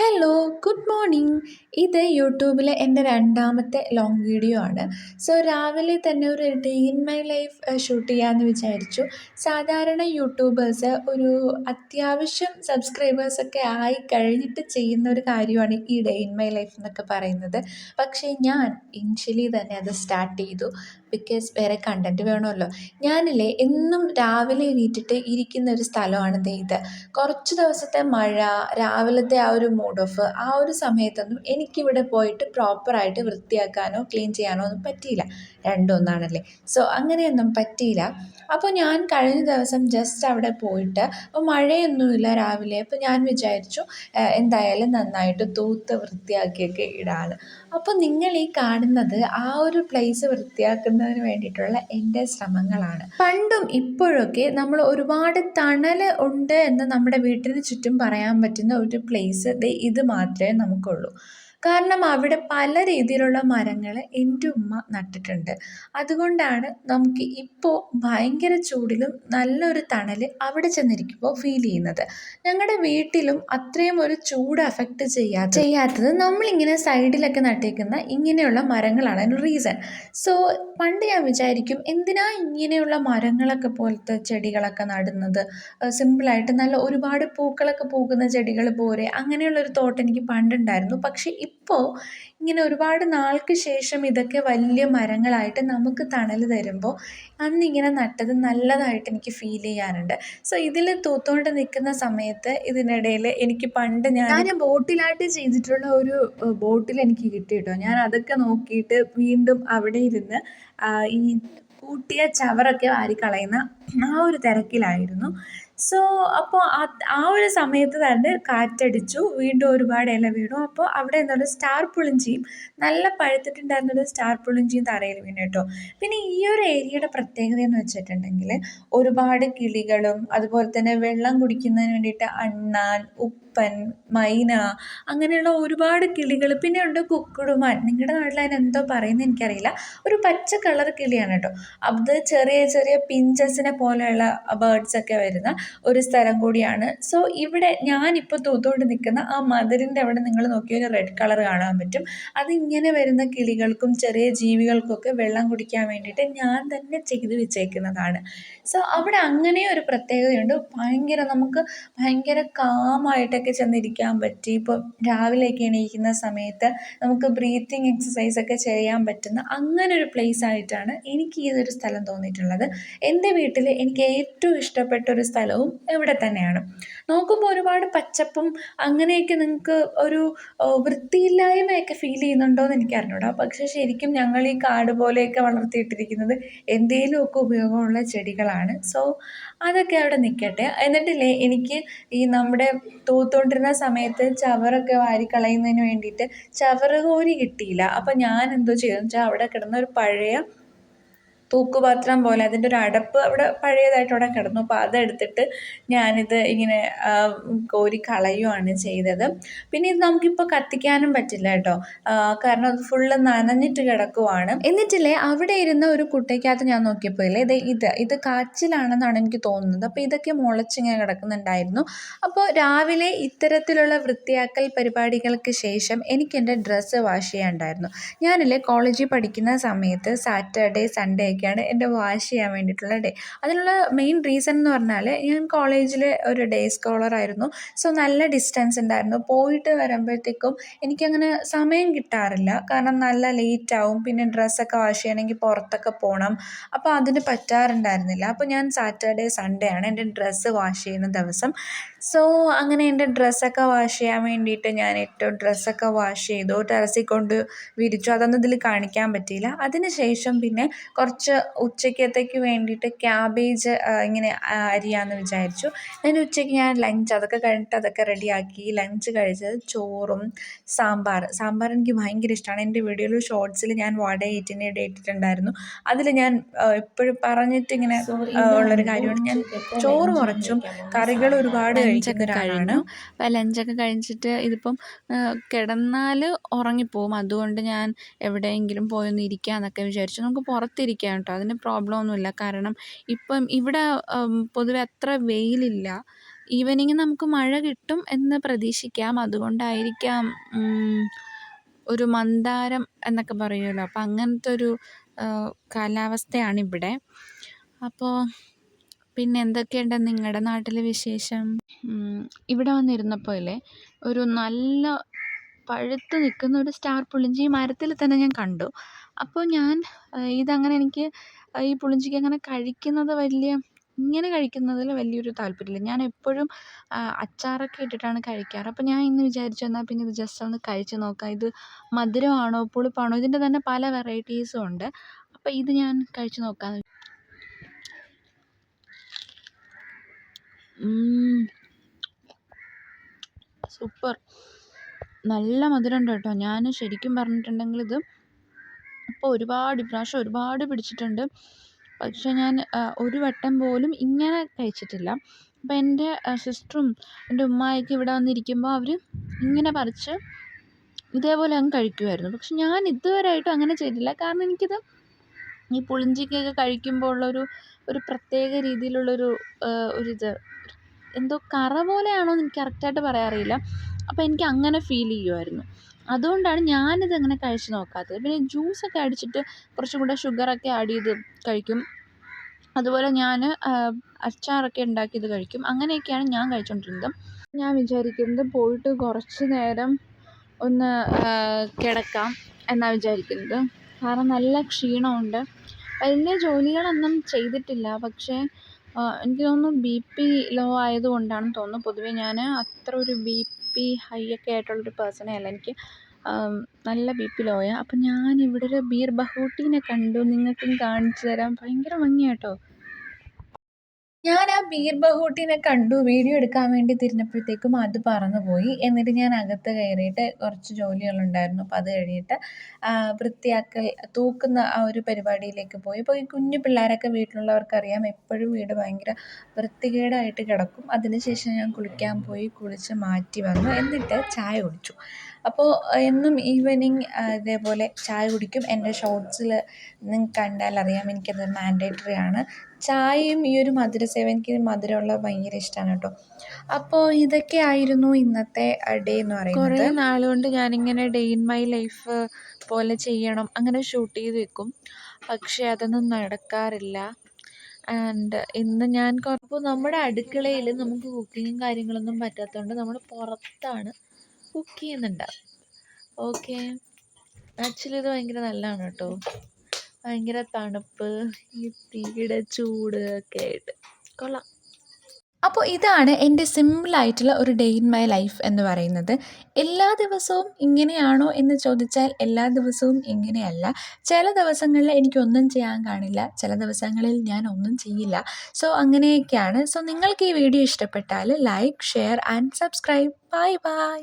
Hello good morning ഇത് യൂട്യൂബിലെ എന്റെ രണ്ടാമത്തെ ലോങ് വീഡിയോ ആണ്. സോ രാവിലെ തന്നെ ഒരു day in my life shoot ചെയ്യാമെന്ന് വിചാരിച്ചു. സാധാരണ യൂട്യൂബേഴ്സ് ഒരു അത്യാവശ്യം സബ്സ്ക്രൈബേഴ്സൊക്കെ ആയി കഴിഞ്ഞിട്ട് ചെയ്യുന്ന ഒരു കാര്യമാണ് ഈ ഡേ ഇൻ മൈ ലൈഫ് എന്നൊക്കെ പറയുന്നത്. പക്ഷേ ഞാൻ ഇനിഷ്യലി തന്നെ അത് സ്റ്റാർട്ട് ചെയ്തു. ബിക്കോസ് വേറെ കണ്ടന്റ് വേണമല്ലോ. ഞാനില്ലേ എന്നും രാവിലെ എണീറ്റിട്ട് ഇരിക്കുന്ന ഒരു സ്ഥലമാണ് ഇത്. കുറച്ച് ദിവസത്തെ മഴ രാവിലത്തെ ആ ഒരു മൂഡ് ഓഫ് ആ ഒരു സമയത്തൊന്നും എനിക്കിവിടെ പോയിട്ട് പ്രോപ്പറായിട്ട് വൃത്തിയാക്കാനോ ക്ലീൻ ചെയ്യാനോ ഒന്നും പറ്റിയില്ല. രണ്ടും ഒന്നാണല്ലേ സോ അങ്ങനെയൊന്നും പറ്റിയില്ല. അപ്പോൾ ഞാൻ കഴിഞ്ഞ ദിവസം ജസ്റ്റ് അവിടെ പോയിട്ട് അപ്പോൾ മഴയൊന്നുമില്ല രാവിലെ. അപ്പോൾ ഞാൻ വിചാരിച്ചു എന്തായാലും നന്നായിട്ട് തൂത്ത് വൃത്തിയാക്കിയൊക്കെ ഇടാണ് അപ്പോൾ നിങ്ങൾ ഈ കാണുന്നത് ആ ഒരു പ്ലേസ് വൃത്തിയാക്കുന്നതിന് വേണ്ടിയിട്ടുള്ള എന്റെ ശ്രമങ്ങളാണ്. പണ്ടും ഇപ്പോഴൊക്കെ നമ്മൾ ഒരുപാട് തണൽ ഉണ്ട് എന്ന് നമ്മുടെ വീട്ടിന് ചുറ്റും പറയാൻ പറ്റുന്ന ഒരു പ്ലേസ് ഇത് മാത്രമേ നമുക്കുള്ളൂ. കാരണം അവിടെ പല രീതിയിലുള്ള മരങ്ങൾ എന്റെ ഉമ്മ നട്ടിട്ടുണ്ട്. അതുകൊണ്ടാണ് നമുക്ക് ഇപ്പോൾ ഭയങ്കര ചൂടിലും നല്ലൊരു തണൽ അവിടെ ചെന്നിരിക്കുമ്പോൾ ഫീൽ ചെയ്യുന്നത്. ഞങ്ങളുടെ വീട്ടിലും അത്രയും ഒരു ചൂട് അഫക്റ്റ് ചെയ്യാത്ത ചെയ്യാത്തത് നമ്മളിങ്ങനെ സൈഡിലൊക്കെ നട്ടേക്കുന്ന ഇങ്ങനെയുള്ള മരങ്ങളാണ് അതിന് റീസൺ സോ പണ്ട് ഞാൻ വിചാരിക്കും എന്തിനാ ഇങ്ങനെയുള്ള മരങ്ങളൊക്കെ പോലത്തെ ചെടികളൊക്കെ നടുന്നത്? സിമ്പിളായിട്ട് നല്ല ഒരുപാട് പൂക്കളൊക്കെ പൂക്കുന്ന ചെടികൾ പോരെ അങ്ങനെയുള്ളൊരു തോട്ട് എനിക്ക് പണ്ടുണ്ടായിരുന്നു. പക്ഷേ ഇപ്പോൾ ഇങ്ങനെ ഒരുപാട് നാൾക്ക് ശേഷം ഇതൊക്കെ വലിയ മരങ്ങളായിട്ട് നമുക്ക് തണൽ തരുമ്പോൾ അന്ന് ഇങ്ങനെ നട്ടത് നല്ലതായിട്ട് എനിക്ക് ഫീൽ ചെയ്യാറുണ്ട് സോ ഇതിൽ തൂത്തോണ്ട് നിൽക്കുന്ന സമയത്ത് ഇതിനിടയിൽ എനിക്ക് പണ്ട് ഞാൻ ഞാൻ ബോട്ടിലായിട്ട് ചെയ്തിട്ടുള്ള ഒരു ബോട്ടിൽ എനിക്ക് കിട്ടി കേട്ടോ ഞാൻ അതൊക്കെ നോക്കിയിട്ട് വീണ്ടും അവിടെ ഇരുന്ന് ഈ കൂട്ടിയ ചവറൊക്കെ വാരിക്കളയുന്ന ആ ഒരു തിരക്കിലായിരുന്നു. സോ അപ്പോൾ ആ ഒരു സമയത്ത് തന്നെ കാറ്റടിച്ചു. വീണ്ടും ഒരുപാട് ഇല വീണു. അപ്പോൾ അവിടെ എന്താണ്? സ്റ്റാർ പുളിഞ്ചിയും നല്ല പഴുത്തിട്ടുണ്ടായിരുന്നൊരു സ്റ്റാർ പുളിഞ്ചിയും തറയിൽ വീണു കേട്ടോ. പിന്നെ ഈ ഒരു ഏരിയയുടെ പ്രത്യേകത എന്ന് വെച്ചിട്ടുണ്ടെങ്കിൽ ഒരുപാട് കിളികളും അതുപോലെ തന്നെ വെള്ളം കുടിക്കുന്നതിന് വേണ്ടിയിട്ട് അണ്ണാൻ മൈന അങ്ങനെയുള്ള ഒരുപാട് കിളികൾ പിന്നെ ഉണ്ട് കുക്കുടുമാൻ. നിങ്ങളുടെ നാട്ടിൽ അതിന് എന്തോ പറയുന്നത് എനിക്കറിയില്ല. ഒരു പച്ച കളർ കിളിയാണ് കേട്ടോ. അത് ചെറിയ ചെറിയ പിഞ്ചസിനെ പോലെയുള്ള ബേർഡ്സൊക്കെ വരുന്ന ഒരു സ്ഥലം കൂടിയാണ്. സോ ഇവിടെ ഞാനിപ്പോൾ തൂത്തുകൊണ്ട് നിൽക്കുന്ന ആ മതിലിന്റെ അവിടെ നിങ്ങൾ നോക്കിയാൽ റെഡ് കളർ കാണാൻ പറ്റും. അതിങ്ങനെ വരുന്ന കിളികൾക്കും ചെറിയ ജീവികൾക്കൊക്കെ വെള്ളം കുടിക്കാൻ വേണ്ടിയിട്ട് ഞാൻ തന്നെ ചെയ്ത് വെച്ചേക്കുന്നതാണ്. സോ അവിടെ അങ്ങനെ ഒരു പ്രത്യേകതയുണ്ട്. ഭയങ്കര നമുക്ക് ഭയങ്കര കാമായിട്ടൊക്കെ ചെന്നിരിക്കാൻ പറ്റി. ഇപ്പോൾ രാവിലെയൊക്കെ എണീക്കുന്ന സമയത്ത് നമുക്ക് ബ്രീത്തിങ് എക്സസൈസ് ഒക്കെ ചെയ്യാൻ പറ്റുന്ന അങ്ങനെ ഒരു പ്ലേസ് ആയിട്ടാണ് എനിക്ക് ഈ ഒരു സ്ഥലം തോന്നിയിട്ടുള്ളത്. എന്റെ വീട്ടിൽ എനിക്ക് ഏറ്റവും ഇഷ്ടപ്പെട്ട ഒരു സ്ഥലവും ഇവിടെ തന്നെയാണ്. നോക്കുമ്പോൾ ഒരുപാട് പച്ചപ്പും അങ്ങനെയൊക്കെ നിങ്ങൾക്ക് ഒരു വൃത്തിയില്ലായ്മയൊക്കെ ഫീൽ ചെയ്യുന്നുണ്ടോ എന്ന് എനിക്ക് അറിഞ്ഞൂടാ. പക്ഷെ ശരിക്കും ഞങ്ങൾ ഈ കാട് പോലെയൊക്കെ വളർത്തിയിട്ടിരിക്കുന്നത് എന്തെങ്കിലുമൊക്കെ ഉപയോഗമുള്ള ചെടികളാണ്. സോ അതൊക്കെ അവിടെ നിൽക്കട്ടെ എന്നിട്ടില്ലേ എനിക്ക് ഈ നമ്മുടെ തൂത്തുകൊണ്ടിരുന്ന സമയത്ത് ചവറൊക്കെ വാരിക്കളയുന്നതിന് വേണ്ടിയിട്ട് ചവറ് കോരി കിട്ടിയില്ല. അപ്പം ഞാൻ എന്തോ ചെയ്തെന്ന് വെച്ചാൽ അവിടെ കിടന്ന ഒരു പഴയ തൂക്കുപാത്രം പോലെ അതിന്റെ ഒരു അടപ്പ് അവിടെ പഴയതായിട്ട് അവിടെ കിടന്നു. അപ്പോൾ അതെടുത്തിട്ട് ഞാനിത് ഇങ്ങനെ കോരി കളയുകയാണ് ചെയ്തത്. പിന്നെ ഇത് നമുക്കിപ്പോൾ കത്തിക്കാനും പറ്റില്ല കേട്ടോ. കാരണം അത് ഫുള്ള് നനഞ്ഞിട്ട് കിടക്കുവാണ്. എന്നിട്ടില്ലേ അവിടെ ഇരുന്ന ഒരു കുട്ടയ്ക്കകത്ത് ഞാൻ നോക്കിയപ്പോൾ ഇല്ലേ ഇത് ഇത് ഇത് കാച്ചിലാണെന്നാണ് എനിക്ക് തോന്നുന്നത്. അപ്പോൾ ഇതൊക്കെ മുളച്ചിങ്ങനെ കിടക്കുന്നുണ്ടായിരുന്നു. അപ്പോൾ രാവിലെ ഇത്തരത്തിലുള്ള വൃത്തിയാക്കൽ പരിപാടികൾക്ക് ശേഷം എനിക്ക് എന്റെ ഡ്രസ്സ് വാഷ് ചെയ്യാനുണ്ടായിരുന്നു. ഞാനില്ലേ കോളേജിൽ പഠിക്കുന്ന സമയത്ത് സാറ്റർഡേ സൺഡേ ഒക്കെയാണ് എന്റെ വാഷ് ചെയ്യാൻ വേണ്ടിയിട്ടുള്ള ഡേ അതിനുള്ള മെയിൻ റീസൺ എന്ന് പറഞ്ഞാൽ ഞാൻ കോളേജിൽ ഒരു ഡേ സ്കോളർ ആയിരുന്നു. സോ നല്ല ഡിസ്റ്റൻസ് ഉണ്ടായിരുന്നു. പോയിട്ട് വരുമ്പോഴത്തേക്കും എനിക്കങ്ങനെ സമയം കിട്ടാറില്ല. കാരണം നല്ല ലേറ്റ് ആവും. പിന്നെ ഡ്രസ്സൊക്കെ വാഷ് ചെയ്യണമെങ്കിൽ പുറത്തൊക്കെ പോകണം അപ്പോൾ അതിന് പറ്റാറുണ്ടായിരുന്നില്ല. അപ്പോൾ ഞാൻ സാറ്റർഡേ സൺഡേ ആണ് എന്റെ ഡ്രസ്സ് വാഷ് ചെയ്യുന്ന ദിവസം. സോ അങ്ങനെ എന്റെ ഡ്രസ്സൊക്കെ വാഷ് ചെയ്യാൻ വേണ്ടിയിട്ട് ഞാൻ ഏറ്റവും ഡ്രസ്സൊക്കെ വാഷ് ചെയ്തു. ടെറസിൽ കൊണ്ട് വിരിച്ചു. അതൊന്നും ഇതിൽ കാണിക്കാൻ പറ്റിയില്ല. അതിന് ശേഷം പിന്നെ കുറച്ച് ഉച്ചക്കത്തേക്ക് വേണ്ടിയിട്ട് ക്യാബേജ് ഇങ്ങനെ അരിയാമെന്ന് വിചാരിച്ചു. അതിന് ഉച്ചയ്ക്ക് ഞാൻ ലഞ്ച് അതൊക്കെ കഴിഞ്ഞിട്ട് അതൊക്കെ റെഡിയാക്കി ലഞ്ച് കഴിച്ചത് ചോറും സാമ്പാർ. സാമ്പാർ എനിക്ക് ഭയങ്കര ഇഷ്ടമാണ് എന്റെ വീഡിയോയിൽ ഷോർട്സിൽ ഞാൻ വട ഏറ്റിനെ ഇട്ടിട്ടുണ്ടായിരുന്നു. അതിൽ ഞാൻ എപ്പോഴും പറഞ്ഞിട്ട് ഇങ്ങനെ ഉള്ളൊരു കാര്യമാണ്. ഞാൻ ചോറ് കുറച്ചും കറികൾ ഒരുപാട് കഴിച്ചൊക്കെ കഴിഞ്ഞു. ലഞ്ചൊക്കെ കഴിച്ചിട്ട് ഇതിപ്പം കിടന്നാൽ ഉറങ്ങിപ്പോവും. അതുകൊണ്ട് ഞാൻ എവിടെയെങ്കിലും പോയൊന്ന് ഇരിക്കാമെന്നൊക്കെ വിചാരിച്ചു. നമുക്ക് പുറത്തിരിക്കാം കേട്ടോ. അതിന് പ്രോബ്ലം ഒന്നുമില്ല കാരണം ഇപ്പം ഇവിടെ പൊതുവെ അത്ര വെയിലില്ല. ഈവനിങ് നമുക്ക് മഴ കിട്ടും എന്ന് പ്രതീക്ഷിക്കാം. അതുകൊണ്ടായിരിക്കാം ഒരു മന്ദാരം എന്നൊക്കെ പറയുമല്ലോ. അപ്പം അങ്ങനത്തെ ഒരു കാലാവസ്ഥയാണ് ഇവിടെ. അപ്പോൾ പിന്നെ എന്തൊക്കെയുണ്ട് നിങ്ങളുടെ നാട്ടിലെ വിശേഷം? ഇവിടെ വന്നിരുന്നപ്പോൾ ഇല്ലേ ഒരു നല്ല പഴുത്ത് നിൽക്കുന്ന ഒരു സ്റ്റാർ പുളിഞ്ചി മരത്തിൽ തന്നെ ഞാൻ കണ്ടു. അപ്പോൾ ഞാൻ ഇതങ്ങനെ എനിക്ക് ഈ പുളിഞ്ചിക്ക അങ്ങനെ കഴിക്കുന്നത് വലിയ ഇങ്ങനെ കഴിക്കുന്നതിൽ വലിയൊരു താല്പര്യമില്ല. ഞാൻ എപ്പോഴും അച്ചാറൊക്കെ ഇട്ടിട്ടാണ് കഴിക്കാറ്. അപ്പോൾ ഞാൻ ഇന്ന് വിചാരിച്ചു എന്നാൽ പിന്നെ ഇത് ജസ്റ്റ് ഒന്ന് കഴിച്ച് നോക്കാം. ഇത് മധുരമാണോ പുളിപ്പാണോ? ഇതിന്റെ തന്നെ പല വെറൈറ്റീസും ഉണ്ട്. അപ്പോൾ ഇത് ഞാൻ കഴിച്ചു നോക്കാം. സൂപ്പർ. നല്ല മധുരമുണ്ട് കേട്ടോ. ഞാൻ ശരിക്കും പറഞ്ഞിട്ടുണ്ടെങ്കിൽ ഇത് ഇപ്പോൾ ഒരുപാട് ഇപ്രാവശ്യം ഒരുപാട് പിടിച്ചിട്ടുണ്ട്. പക്ഷേ ഞാൻ ഒരു വട്ടം പോലും ഇങ്ങനെ കഴിച്ചിട്ടില്ല. അപ്പോൾ എന്റെ സിസ്റ്ററും എന്റെ ഉമ്മായൊക്കെ ഇവിടെ വന്നിരിക്കുമ്പോൾ അവർ ഇങ്ങനെ പറിച്ച് ഇതേപോലെ അങ്ങ് കഴിക്കുമായിരുന്നു പക്ഷെ ഞാൻ ഇതുവരെ ഇതുവരെയായിട്ടും അങ്ങനെ ചെയ്തില്ല. കാരണം എനിക്കിത് ഈ പുളിഞ്ചിക്കൊക്കെ കഴിക്കുമ്പോൾ ഉള്ളൊരു ഒരു പ്രത്യേക രീതിയിലുള്ളൊരു ഇത് എന്തോ കറ പോലെയാണോ എന്ന് എനിക്ക് കറക്റ്റായിട്ട് പറയാൻ അറിയില്ല. അപ്പോൾ എനിക്ക് അങ്ങനെ ഫീൽ ചെയ്യുമായിരുന്നു അതുകൊണ്ടാണ് ഞാനിത് അങ്ങനെ കഴിച്ചു നോക്കാത്തത്. പിന്നെ ജ്യൂസൊക്കെ അടിച്ചിട്ട് കുറച്ചും കൂടെ ഷുഗറൊക്കെ ആഡ് ചെയ്ത് കഴിക്കും. അതുപോലെ ഞാൻ അച്ചാറൊക്കെ ഉണ്ടാക്കിയത് കഴിക്കും. അങ്ങനെയൊക്കെയാണ് ഞാൻ കഴിച്ചുകൊണ്ടിരുന്നത് ഞാൻ വിചാരിക്കുന്നത് പോയിട്ട് കുറച്ച് നേരം ഒന്ന് കിടക്കാം എന്നാണ് വിചാരിക്കുന്നത്. കാരണം നല്ല ക്ഷീണമുണ്ട്. വലിയ ജോലികളൊന്നും ചെയ്തിട്ടില്ല. പക്ഷേ എനിക്ക് തോന്നുന്നു ബി പി ലോ ആയതുകൊണ്ടാണെന്ന് തോന്നുന്നു. പൊതുവേ ഞാൻ അത്ര ഒരു ബി പി ഹൈ ഒക്കെ ആയിട്ടുള്ളൊരു പേഴ്സണേ അല്ല. എനിക്ക് നല്ല ബി പി ലോയാണ് അപ്പം ഞാൻ ഇവിടെ ഒരു ബീർ ബഹൂട്ടീനെ കണ്ടു. നിങ്ങൾക്കും കാണിച്ചു തരാം. ഭയങ്കര ഭംഗിയാണ് കേട്ടോ ഞാൻ ആ ബീർ ബഹൂട്ടിനെ കണ്ടു. വീഡിയോ എടുക്കാൻ വേണ്ടി തിരിഞ്ഞപ്പോഴത്തേക്കും അത് പറന്നു പോയി എന്നിട്ട് ഞാൻ അകത്ത് കയറിയിട്ട് കുറച്ച് ജോലികളുണ്ടായിരുന്നു. അപ്പോൾ അത് കഴിഞ്ഞിട്ട് വൃത്തിയാക്കൽ തൂക്കുന്ന ആ ഒരു പരിപാടിയിലേക്ക് പോയി. അപ്പോൾ ഈ കുഞ്ഞു പിള്ളേരൊക്കെ വീട്ടിലുള്ളവർക്കറിയാം എപ്പോഴും വീട് ഭയങ്കര വൃത്തികേടായിട്ട് കിടക്കും. അതിനുശേഷം ഞാൻ കുളിക്കാൻ പോയി കുളിച്ച് മാറ്റി വന്നു. എന്നിട്ട് ചായ കുടിച്ചു. അപ്പോൾ എന്നും ഈവനിങ് ഇതേപോലെ ചായ കുടിക്കും. എന്റെ ഷോർട്സിൽ നിങ്ങൾക്ക് കണ്ടാൽ അറിയാം എനിക്കത് മാൻഡേറ്ററി ആണ്. ചായയും ഈ ഒരു മധുര സേവ എനിക്ക് മധുരമുള്ളത് ഭയങ്കര ഇഷ്ടമാണ് കേട്ടോ. അപ്പോൾ ഇതൊക്കെ ആയിരുന്നു ഇന്നത്തെ ഡേ എന്ന് പറയുന്നത്. കുറേ നാളുകൊണ്ട് ഞാനിങ്ങനെ ഡേ ഇൻ മൈ ലൈഫ് പോലെ ചെയ്യണം. അങ്ങനെ ഷൂട്ട് ചെയ്ത് വെക്കും. പക്ഷേ അതൊന്നും നടക്കാറില്ല. ആൻഡ് ഇന്ന് ഞാൻ കുറപ്പ് നമ്മുടെ അടുക്കളയിൽ നമുക്ക് കുക്കിങ്ങും കാര്യങ്ങളൊന്നും പറ്റാത്തതുകൊണ്ട് നമ്മൾ പുറത്താണ് കുക്ക് ചെയ്യുന്നുണ്ടാവും ഓക്കെ ആക്ച്വലി ഇത് ഭയങ്കര നല്ലതാണ് കേട്ടോ. ഭയങ്കര തണുപ്പ് ഈ തീയുടെ ചൂട് ഒക്കെ ആയിട്ട്. കൊള്ളാം. അപ്പോൾ ഇതാണ് എന്റെ സിമ്പിളായിട്ടുള്ള ഒരു ഡേ ഇൻ മൈ ലൈഫ് എന്ന് പറയുന്നത്. എല്ലാ ദിവസവും ഇങ്ങനെയാണോ എന്ന് ചോദിച്ചാൽ എല്ലാ ദിവസവും ഇങ്ങനെയല്ല. ചില ദിവസങ്ങളിൽ എനിക്കൊന്നും ചെയ്യാൻ കാണില്ല. ചില ദിവസങ്ങളിൽ ഞാൻ ഒന്നും ചെയ്യില്ല. സോ അങ്ങനെയൊക്കെയാണ്. സോ നിങ്ങൾക്ക് ഈ വീഡിയോ ഇഷ്ടപ്പെട്ടാൽ like share and subscribe bye bye